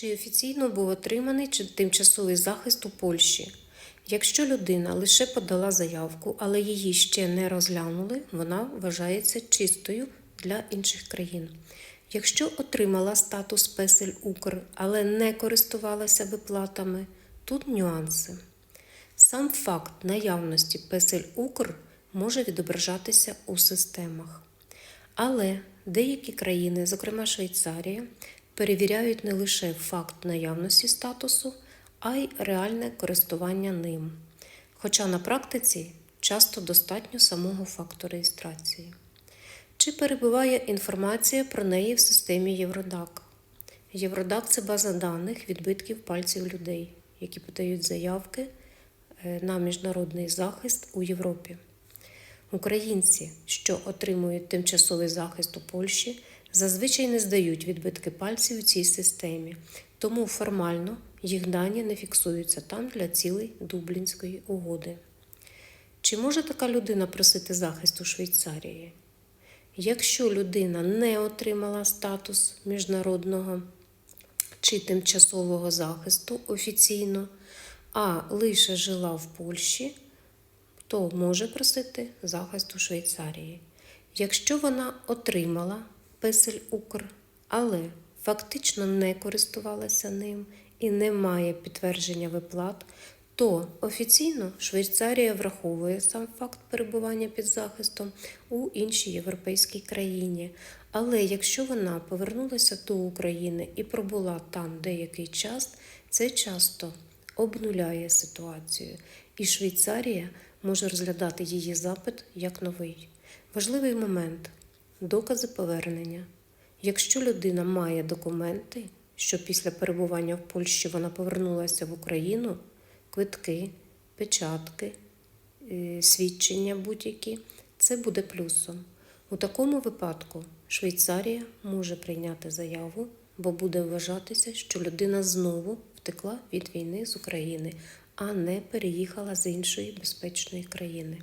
Чи офіційно був отриманий тимчасовий захист у Польщі? Якщо людина лише подала заявку, але її ще не розглянули, вона вважається чистою для інших країн. Якщо отримала статус Песель Укр, але не користувалася виплатами, тут нюанси. Сам факт наявності Песель Укр може відображатися у системах. Але деякі країни, зокрема Швейцарія, перевіряють не лише факт наявності статусу, а й реальне користування ним. Хоча на практиці часто достатньо самого факту реєстрації. Чи перебуває інформація про неї в системі Євродак? Євродак це база даних відбитків пальців людей, які подають заявки е, на міжнародний захист у Європі. Українці, що отримують тимчасовий захист у Польщі, зазвичай не здають відбитки пальців у цій системі, тому формально їх дані не фіксуються там для цілей Дублінської угоди. Чи може така людина просити захист у Швейцарії? Якщо людина не отримала статус міжнародного чи тимчасового захисту офіційно, а лише жила в Польщі, то може просити захист у Швейцарії. Якщо вона отримала песель Укр, але фактично не користувалася ним і не має підтвердження виплат, то офіційно Швейцарія враховує сам факт перебування під захистом у іншій європейській країні. Але якщо вона повернулася до України і пробула там деякий час, це часто обнуляє ситуацію, і Швейцарія може розглядати її запит як новий. Важливий момент докази повернення. Якщо людина має документи, що після перебування в Польщі вона повернулася в Україну, квитки, печатки, е, свідчення будь-які, це буде плюсом. У такому випадку Швейцарія може прийняти заяву, бо буде вважатися, що людина знову втекла від війни з України, а не переїхала з іншої безпечної країни.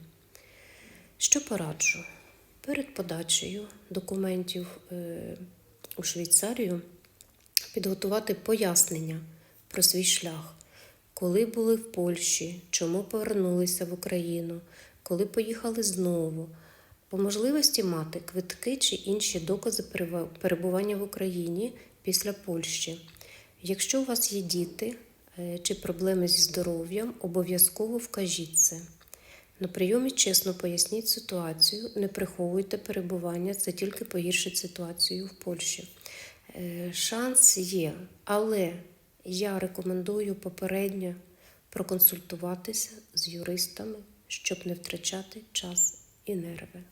Що пораджу? Перед подачею документів е, у Швейцарію підготувати пояснення про свій шлях, коли були в Польщі, чому повернулися в Україну, коли поїхали знову. По можливості мати квитки чи інші докази перебування в Україні після Польщі. Якщо у вас є діти е, чи проблеми зі здоров'ям, обов'язково вкажіть це. На прийомі чесно поясніть ситуацію, не приховуйте перебування, це тільки погіршить ситуацію в Польщі. Е, Шанс є, але я рекомендую попередньо проконсультуватися з юристами, щоб не втрачати час і нерви.